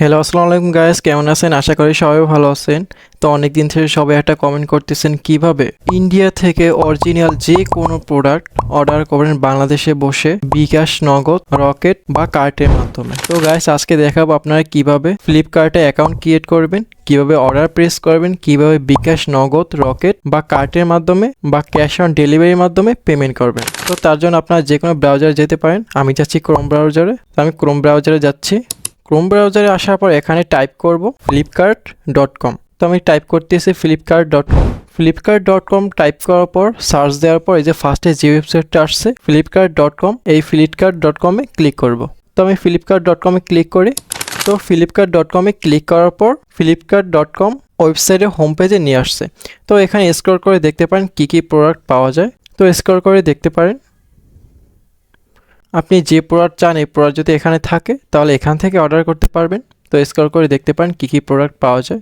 Hello আসসালামু আলাইকুম guys কেমন আছেন? আশা করি সবাই ভালো আছেন। তো অনেক দিন থেকে সবাই একটা কমেন্ট করতেছেন, কীভাবে? ইন্ডিয়া থেকে অরিজিনাল যে কোনো প্রোডাক্ট অর্ডার করবেন বাংলাদেশে বসে বিকাশ নগদ রকেট বা কার্টের মাধ্যমে। তো গাইস আজকে দেখাবো আপনারা কীভাবে ফ্লিপকার্টে অ্যাকাউন্ট ক্রিয়েট করবেন, কীভাবে অর্ডার প্রেস করবেন, কীভাবে বিকাশ নগদ রকেট বা কার্টের মাধ্যমে বা ক্যাশ অন ডেলিভারির মাধ্যমে পেমেন্ট করবেন। তো তার জন্য আপনারা যে কোনো ব্রাউজারে যেতে পারেন। আমি যাচ্ছি ক্রোম ব্রাউজারে তো আমি ক্রোম ব্রাউজারে যাচ্ছি। ক্রোম ব্রাউজারে আসার পর এখানে টাইপ করব ফ্লিপকার্ট ডট কম তো আমি টাইপ করতেছি Flipkart dot com Flipkart dot com type করার পর সার্চ দেওয়ার পর এই যে ফার্স্টে যে ওয়েবসাইটটা আসছে ফ্লিপকার্ট ডট কম এই ফ্লিপকার্ট ডট কমে ক্লিক করব। তো আমি ফ্লিপকার্ট ডট কমে ক্লিক করি। তো ফ্লিপকার্ট ডট কমে ক্লিক করার পর ফ্লিপকার্ট ডট কম ওয়েবসাইটের হোম পেজে নিয়ে আসছে। তো এখানে স্ক্রল করে দেখতে পারেন কী কী প্রোডাক্ট পাওয়া যায়। তো স্ক্রল করে দেখতে পারেন। আপনি যে প্রোডাক্ট চান, এই প্রোডাক্ট যদি এখানে থাকে, তাহলে এখান থেকে অর্ডার করতে পারবেন। তো স্ক্রল করে দেখতে পারেন কী কী প্রোডাক্ট পাওয়া যায়।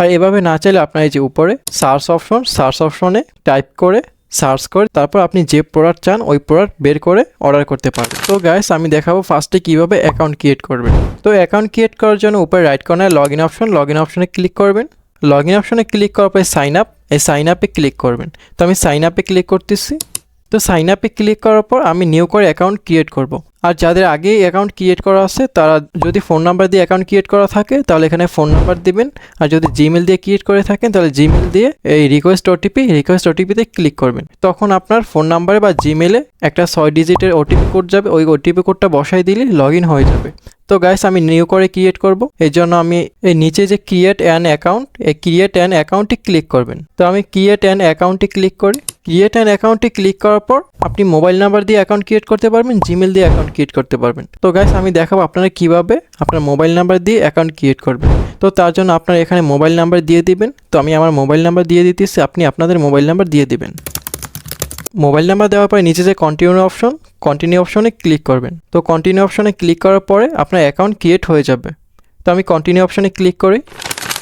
আর এভাবে না চাইলে আপনার এই যে উপরে সার্চ অপশন সার্চ অপশনে টাইপ করে সার্চ করে, তারপর আপনি যে প্রোডাক্ট চান, ওই প্রোডাক্ট বের করে অর্ডার করতে পারবেন। তো গ্যাস আমি দেখাবো ফার্স্টে কীভাবে অ্যাকাউন্ট ক্রিয়েট করবেন। তো অ্যাকাউন্ট ক্রিয়েট করার জন্য উপরে রাইট কর্নারে log in option log in অপশনে ক্লিক করবেন। লগ ইন অপশনে ক্লিক করার পরে সাইন আপ এই সাইন আপে ক্লিক করবেন। তো আমি সাইন আপে ক্লিক করতেছি। তো সাইন আপে ক্লিক করার পর আমি নিউ করে অ্যাকাউন্ট ক্রিয়েট করব। আর যাদের আগে অ্যাকাউন্ট ক্রিয়েট করা আছে, তারা যদি ফোন নাম্বার দিয়ে অ্যাকাউন্ট ক্রিয়েট করা থাকে, তাহলে এখানে ফোন নাম্বার দিবেন। আর যদি জিমেল দিয়ে ক্রিয়েট করে থাকেন, তাহলে জিমেল দিয়ে এই রিকোয়েস্ট ওটিপি রিকোয়েস্ট ওটিপিতে ক্লিক করবেন। তখন আপনার ফোন নাম্বারে বা জিমেলে একটা ছয় ডিজিটের ওটিপি কোড যাবে। ওই ওটিপি কোডটা বসাই দিলে লগ হয়ে যাবে। তো গাইস আমি নিউ করে ক্রিয়েট করব। এই জন্য আমি এই নিচে যে ক্রিয়েট অ্যান অ্যাকাউন্ট এই ক্রিয়েট অ্যান অ্যাকাউন্টে ক্লিক করবেন। তো আমি ক্রিয়েট অ্যান অ্যাকাউন্টে ক্লিক করি। ক্রিয়েট অ্যান অ্যাকাউন্টে ক্লিক করার পর আপনি মোবাইল নাম্বার দিয়ে অ্যাকাউন্ট ক্রিয়েট করতে পারবেন জিমেল দিয়ে অ্যাকাউন্ট ক্রিয়েট করতে পারবেন। তো গাইস আমি দেখাবো আপনারা কীভাবে আপনার মোবাইল নাম্বার দিয়ে অ্যাকাউন্ট ক্রিয়েট করবেন। তো তার জন্য আপনার এখানে মোবাইল নাম্বার দিয়ে দিবেন। তো আমি আমার মোবাইল নাম্বার দিয়ে দিতেছি, আপনি আপনাদের মোবাইল নাম্বার দিয়ে দিবেন। মোবাইল নাম্বার দেওয়ার পরে নিচে যে কন্টিনিউ অপশন কন্টিনিউ অপশনে ক্লিক করবেন। তো কন্টিনিউ অপশনে ক্লিক করার পরে আপনার অ্যাকাউন্ট ক্রিয়েট হয়ে যাবে। তো আমি কন্টিনিউ অপশনে ক্লিক করি।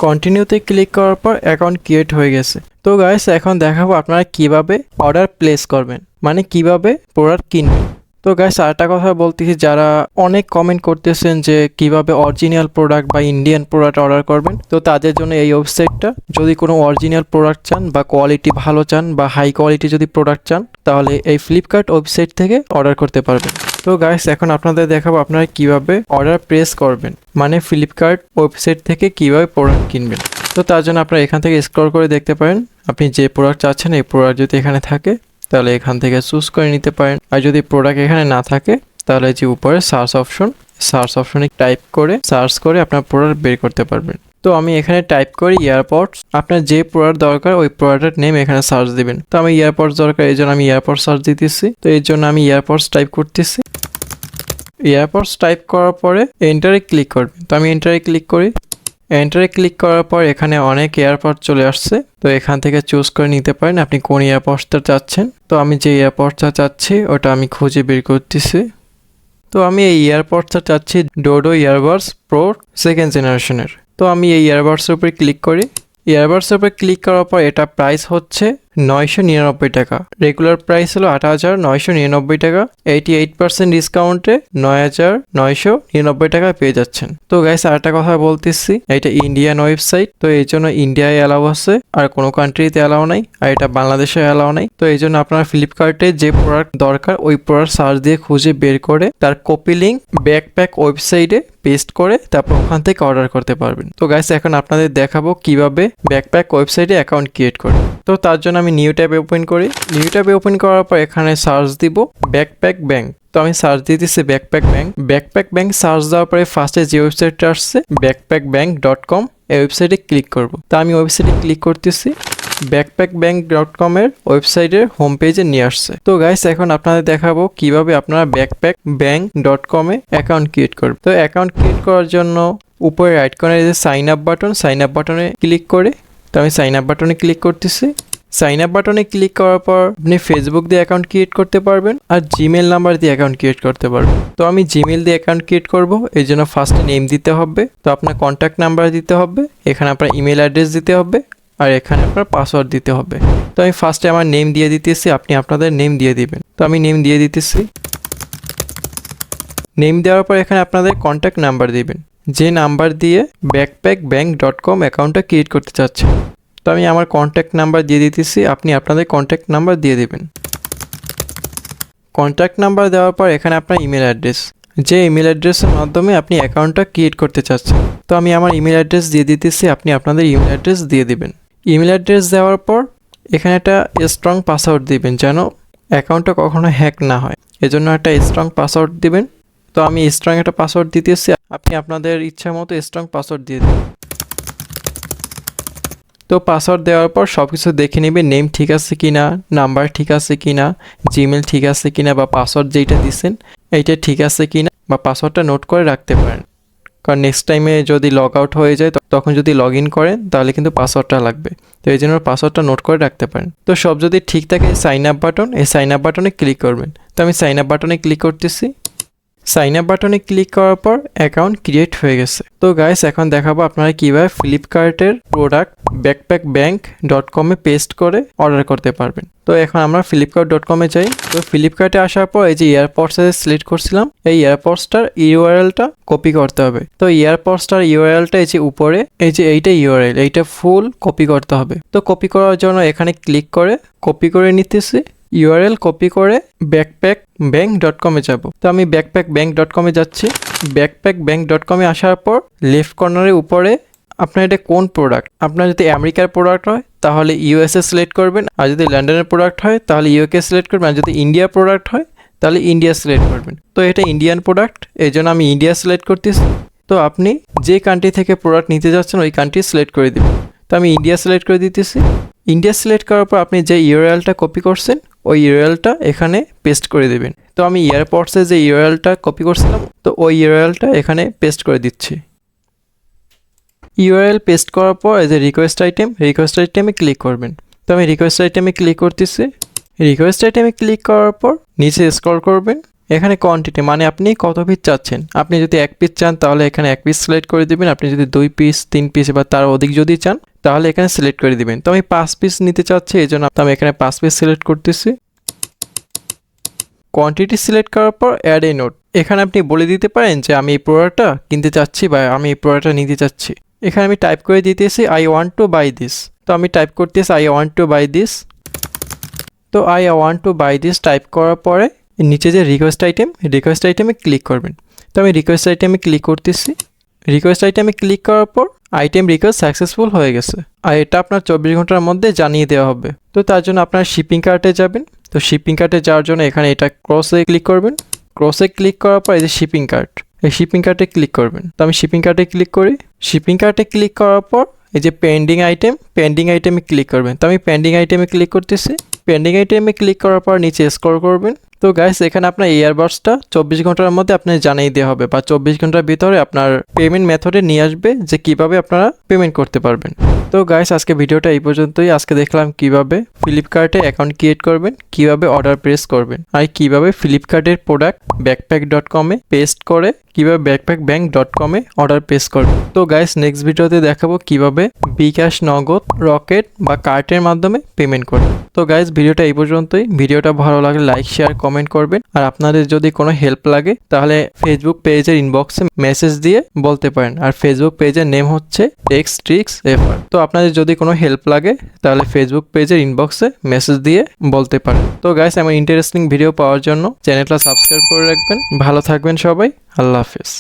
কন্টিনিউতে ক্লিক করার পর অ্যাকাউন্ট ক্রিয়েট হয়ে গেছে। তো গাইস এখন দেখাবো আপনারা কীভাবে অর্ডার প্লেস করবেন। মানে কীভাবে প্রোডাক্ট কিনবেন। তো গাইস আরেকটা কথা বলতেছি, যারা অনেক কমেন্ট করতেছেন যে কীভাবে অরিজিনাল প্রোডাক্ট বা ইন্ডিয়ান প্রোডাক্ট অর্ডার করবেন, তো তাদের জন্য এই ওয়েবসাইটটা যদি কোনো অরিজিনাল প্রোডাক্ট চান বা কোয়ালিটি ভালো চান বা হাই কোয়ালিটি যদি প্রোডাক্ট চান, তাহলে এই ফ্লিপকার্ট ওয়েবসাইট থেকে অর্ডার করতে পারবেন। তো গাইস এখন আপনাদের দেখাবো আপনারা কীভাবে অর্ডার প্রেস করবেন মানে ফ্লিপকার্ট ওয়েবসাইট থেকে কীভাবে প্রোডাক্ট কিনবেন। তো তার জন্য আপনারা এখান থেকে স্ক্রল করে দেখতে পারেন, আপনি যে প্রোডাক্ট চাচ্ছেন, এই প্রোডাক্ট যদি এখানে থাকে তাহলে এখান থেকে চুজ করে নিতে পারেন। আর যদি প্রোডাক্ট এখানে না থাকে, তাহলে যে উপরে সার্চ অপশন সার্চ অপশনে টাইপ করে সার্চ করে আপনার প্রোডাক্ট বের করতে পারবেন। তো আমি এখানে টাইপ করি এয়ারপডস আপনার যে প্রোডাক্ট দরকার, ওই প্রোডাক্টের নেম এখানে সার্চ দিবেন। তো আমি এয়ারপডস দরকার, এই জন্য আমি এয়ারপডস সার্চ দিতেছি। তো এর জন্য আমি এয়ারপডস টাইপ করতেছি। এয়ারপডস টাইপ করার পরে এন্টারে ক্লিক করবেন। তো আমি এন্টারে ক্লিক করি। এন্টারে ক্লিক করার পর এখানে অনেক এয়ারপোর্ট চলে আসছে। তো এখান থেকে চুজ করে নিতে পারেন আপনি কোন এয়ারপোর্টটা চাচ্ছেন। তো আমি যে এয়ারপোর্টটা চাচ্ছি, ওটা আমি খুঁজে বের করতেছি। তো আমি এই এয়ারপোর্টটা চাচ্ছি ডোডো ইয়ারবাডস প্রো সেকেন্ড জেনারেশনের তো আমি এই ইয়ারবাডসের উপরে ক্লিক করি। ইয়ারবাডসের উপরে ক্লিক করার পর এটা প্রাইস হচ্ছে নয়শো নিরানব্বই টাকা। রেগুলার প্রাইস হলো আট হাজার নয়শো নিরানব্বই টাকা। এইটি এইট পার্সেন্ট ডিসকাউন্টে নয় হাজার নয়শো নিরানব্বই টাকা পেয়ে যাচ্ছেন। তো গাইস আরেকটা কথা বলতেছি, এটা ইন্ডিয়ান ওয়েবসাইট তো এই জন্য ইন্ডিয়ায় অ্যালাউ আছে, আর কোনো কান্ট্রিতে অ্যালাউ নাই, আর এটা বাংলাদেশে অ্যালাউ নাই। তো এই জন্য আপনার ফ্লিপকার্টে যে প্রোডাক্ট দরকার, ওই প্রোডাক্ট সার্চ দিয়ে খুঁজে বের করে তার কপি লিঙ্ক ব্যাকপ্যাক ওয়েবসাইটে পেস্ট করে তারপর ওখান থেকে অর্ডার করতে পারবেন। তো গাইস এখন আপনাদের দেখাবো কীভাবে ব্যাকপ্যাক ওয়েবসাইটে অ্যাকাউন্ট ক্রিয়েট করে তো তার জন্য আমি নিউ ট্যাবে ওপেন করি। নিউ ট্যাবে ওপেন করার পর এখানে সার্চ দিব ব্যাকপ্যাক ব্যাংক তো আমি সার্চ দিয়ে দিচ্ছি backpack bank backpack bank search দেওয়ার পরে ফার্স্টে যে ওয়েবসাইটটা আসছে ব্যাকপ্যাক ব্যাংক ডট কম এই ওয়েবসাইটে ক্লিক করব। তো আমি ওয়েবসাইটে ক্লিক করতেছি ব্যাকপ্যাক ব্যাংক ডট কমের ওয়েবসাইটের হোম পেজে নিয়ে আসছে। তো গাইস এখন আপনাদের দেখাবো কীভাবে আপনারা ব্যাকপ্যাক ব্যাংক ডট কমে অ্যাকাউন্ট ক্রিয়েট করবেন। তো অ্যাকাউন্ট ক্রিয়েট করার জন্য উপরে রাইট কর্নারে যে sign up button sign up বাটনে ক্লিক করে, তো আমি সাইন আপ বাটনে ক্লিক করতেছি। সাইন আপ বাটনে ক্লিক করার পর আপনি ফেসবুক দিয়ে অ্যাকাউন্ট ক্রিয়েট করতে পারবেন আর জিমেল নাম্বার দিয়ে অ্যাকাউন্ট ক্রিয়েট করতে পারবেন। তো আমি জিমেল দিয়ে অ্যাকাউন্ট ক্রিয়েট করব এই জন্য ফার্স্টে নেম দিতে হবে, তো আপনার কন্ট্যাক্ট নাম্বার দিতে হবে, এখানে আপনার ইমেল অ্যাড্রেস দিতে হবে, আর এখানে আপনার পাসওয়ার্ড দিতে হবে। তো আমি ফার্স্টে আমার নেম দিয়ে দিতেছি, আপনি আপনাদের নেম দিয়ে দিবেন। তো আমি নেম দিয়ে দিতেছি। নেম দেওয়ার পর এখানে আপনাদের কন্ট্যাক্ট নাম্বার দিবেন। যে নাম্বার দিয়ে ব্যাকপ্যাক ব্যাঙ্ক ডট কম অ্যাকাউন্টটা ক্রিয়েট করতে চাচ্ছেন। তো আমি আমার কন্ট্যাক্ট নাম্বার দিয়ে দিতেছি, আপনি আপনাদের কন্ট্যাক্ট নাম্বার দিয়ে দেবেন। কন্ট্যাক্ট নাম্বার দেওয়ার পর এখানে আপনার ইমেল অ্যাড্রেস যে ইমেল অ্যাড্রেসের মাধ্যমে আপনি অ্যাকাউন্টটা ক্রিয়েট করতে চাচ্ছেন। তো আমি আমার ইমেল অ্যাড্রেস দিয়ে দিতেছি, আপনি আপনাদের ইমেল অ্যাড্রেস দিয়ে দিবেন। ইমেল অ্যাড্রেস দেওয়ার পর এখানে একটা স্ট্রং পাসওয়ার্ড দিবেন যেন অ্যাকাউন্টটা কখনো হ্যাক না হয়। এজন্য একটা স্ট্রং পাসওয়ার্ড দিবেন। তো আমি স্ট্রং একটা পাসওয়ার্ড দিতেছি, আপনি আপনাদের ইচ্ছা মতো স্ট্রং পাসওয়ার্ড দিয়ে দেবেন। তো পাসওয়ার্ড দেওয়ার পর সব কিছু দেখে নেবে নেম ঠিক আছে কি না নাম্বার ঠিক আছে কি না জিমেল ঠিক আছে কি না বা পাসওয়ার্ড যেইটা দিচ্ছেন এইটা ঠিক আছে কি না বা পাসওয়ার্ডটা নোট করে রাখতে পারেন। কারণ নেক্সট টাইমে যদি লগ আউট হয়ে যায় তখন যদি লগ ইন করেন, তাহলে কিন্তু পাসওয়ার্ডটা লাগবে। তো এই জন্য পাসওয়ার্ডটা নোট করে রাখতে পারেন। তো সব যদি ঠিক থাকে সাইন আপ বাটন এই সাইন আপ বাটনে ক্লিক করবেন। তো আমি সাইন আপ বাটনে ক্লিক করতেছি। সাইন আপ বাটনে ক্লিক করার পর অ্যাকাউন্ট ক্রিয়েট হয়ে গেছে। তো গাইস এখন দেখাবো আপনারা কীভাবে ফ্লিপকার্টের প্রোডাক্ট ব্যাকপ্যাক ব্যাঙ্ক ডট কমে পেস্ট করে অর্ডার করতে পারবেন। তো এখন আমরা ফ্লিপকার্ট ডট কমে যাই। তো ফ্লিপকার্টে আসার পর এই যে এয়ারপডস সিলেক্ট করছিলাম, এই এয়ারপডসটার ইউআরএলটা কপি করতে হবে। তো এয়ারপডসটার ইউআরএলটা এই যে উপরে, এই যে এইটা ইউআরএল এইটা ফুল কপি করতে হবে। তো কপি করার জন্য এখানে ক্লিক করে কপি করে নিতেছি। ইউআরএল কপি করে ব্যাকপ্যাক ব্যাঙ্ক ডট কমে যাব। তো আমি ব্যাকপ্যাক ব্যাঙ্ক ডট কমে যাচ্ছি। ব্যাকপ্যাক ব্যাঙ্ক ডট কমে আসার পর লেফট কর্নারের উপরে আপনার এটা কোন প্রোডাক্ট আপনার যদি আমেরিকার প্রোডাক্ট হয়, তাহলে ইউএসএ সিলেক্ট করবেন। আর যদি লন্ডনের প্রোডাক্ট হয়, তাহলে ইউকে সিলেক্ট করবেন। আর যদি ইন্ডিয়ার প্রোডাক্ট হয়, তাহলে ইন্ডিয়া সিলেক্ট করবেন। তো এটা ইন্ডিয়ান প্রোডাক্ট এই জন্য আমি ইন্ডিয়া সিলেক্ট করতেছি। তো আপনি যে কান্ট্রি থেকে প্রোডাক্ট নিতে যাচ্ছেন, ওই কান্ট্রি সিলেক্ট করে দিবেন। তো আমি ইন্ডিয়া সিলেক্ট করে দিতেছি। ইন্ডিয়া সিলেক্ট করার পর আপনি যে ইউরএলটা কপি করছেন, ওই ইউরএলটা এখানে পেস্ট করে দেবেন। তো আমি এয়ারপোর্টসে যে ইউরএলটা কপি করছিলাম, তো ওই ইউরএলটা এখানে পেস্ট করে দিচ্ছি। ইউআরএল পেস্ট করার পর এই যে রিকোয়েস্ট আইটেম রিকোয়েস্ট আইটেমে ক্লিক করবেন। তো আমি রিকোয়েস্ট আইটেমে ক্লিক করতেছি। রিকোয়েস্ট আইটেমে ক্লিক করার পর নিচে স্ক্রল করবেন। এখানে কোয়ান্টিটি মানে আপনি কত পিস চাচ্ছেন। আপনি যদি এক পিস চান, তাহলে এখানে এক পিস সিলেক্ট করে দিবেন। আপনি যদি দুই পিস তিন পিস বা তার অধিক যদি চান তাহলে এখানে সিলেক্ট করে দিবেন। তো আমি পাঁচ পিস নিতে চাচ্ছি, এই জন্য আমি এখানে পাঁচ পিস সিলেক্ট করতেছি। কোয়ান্টিটি সিলেক্ট করার পর অ্যাড এ নোট এখানে আপনি বলে দিতে পারেন যে আমি এই প্রোডাক্টটা কিনতে চাচ্ছি বা আমি এই প্রোডাক্টটা নিতে চাচ্ছি। এখানে আমি টাইপ করে দিতেছি I want to buy this তো আমি টাইপ করতেছি I want to buy this তো I want to buy this type করার পরে নিচে যে রিকোয়েস্ট আইটেম রিকোয়েস্ট আইটেমে ক্লিক করবেন। তো আমি রিকোয়েস্ট আইটেমে ক্লিক করতেছি। রিকোয়েস্ট আইটেমে ক্লিক করার পর আইটেম রিকোয়েস্ট সাকসেসফুল হয়ে গেছে। আর এটা আপনার চব্বিশ ঘণ্টার মধ্যে জানিয়ে দেওয়া হবে। তো তার জন্য আপনার শিপিং কার্টে যাবেন। তো শিপিং কার্টে যাওয়ার জন্য এখানে এটা ক্রসে ক্লিক করবেন। ক্রসে ক্লিক করার পর এই যে শিপিং কার্ট এই শিপিং কার্টে ক্লিক করবেন। তো আমি শিপিং কার্টে ক্লিক করি। শিপিং কার্টে ক্লিক করার পর এই যে পেন্ডিং আইটেম পেন্ডিং আইটেমে ক্লিক করবেন। তো আমি পেন্ডিং আইটেমে ক্লিক করতেছি। পেন্ডিং আইটেমে ক্লিক করার পর নিচে স্ক্রল করবেন। তো গাইস এখানে আপনার ইয়ারবাডসটা চব্বিশ ঘণ্টার মধ্যে আপনার জানিয়ে দেওয়া হবে বা চব্বিশ ঘণ্টার ভিতরে আপনার পেমেন্ট মেথডে নিয়ে আসবে যে কীভাবে আপনারা পেমেন্ট করতে পারবেন। তো গাইস আজকে ভিডিওটা এই পর্যন্তই। আজকে দেখলাম কীভাবে ফ্লিপকার্টে অ্যাকাউন্ট ক্রিয়েট করবেন, কীভাবে অর্ডার প্রেস করবেন আর কীভাবে ফ্লিপকার্টের প্রোডাক্ট ব্যাকপ্যাক ডট কমে পেস্ট করে, কীভাবে ব্যাকপ্যাক ব্যাঙ্ক ডট কমে অর্ডার প্রেস করবেন। তো গাইস নেক্সট ভিডিওতে দেখাবো কীভাবে বিকাশ নগদ রকেট বা কার্টের মাধ্যমে পেমেন্ট করবেন। তো গাইস ভিডিওটা এই পর্যন্তই। ভিডিওটা ভালো লাগলে লাইক শেয়ার কমেন্ট করবেন। আর আপনাদের যদি কোনো হেল্প লাগে, তাহলে ফেসবুক পেজের ইনবক্সে মেসেজ দিয়ে বলতে পারেন। আর ফেসবুক পেজের নেম হচ্ছে টেক্স ট্রিক্স এফার তো আপনাদের যদি কোনো হেল্প লাগে, তাহলে ফেসবুক পেজের ইনবক্সে মেসেজ দিয়ে বলতে পারেন। তো গাইস আমার ইন্টারেস্টিং ভিডিও পাওয়ার জন্য চ্যানেলটা সাবস্ক্রাইব করে রাখবেন। ভালো থাকবেন সবাই। আল্লাহ হাফেজ।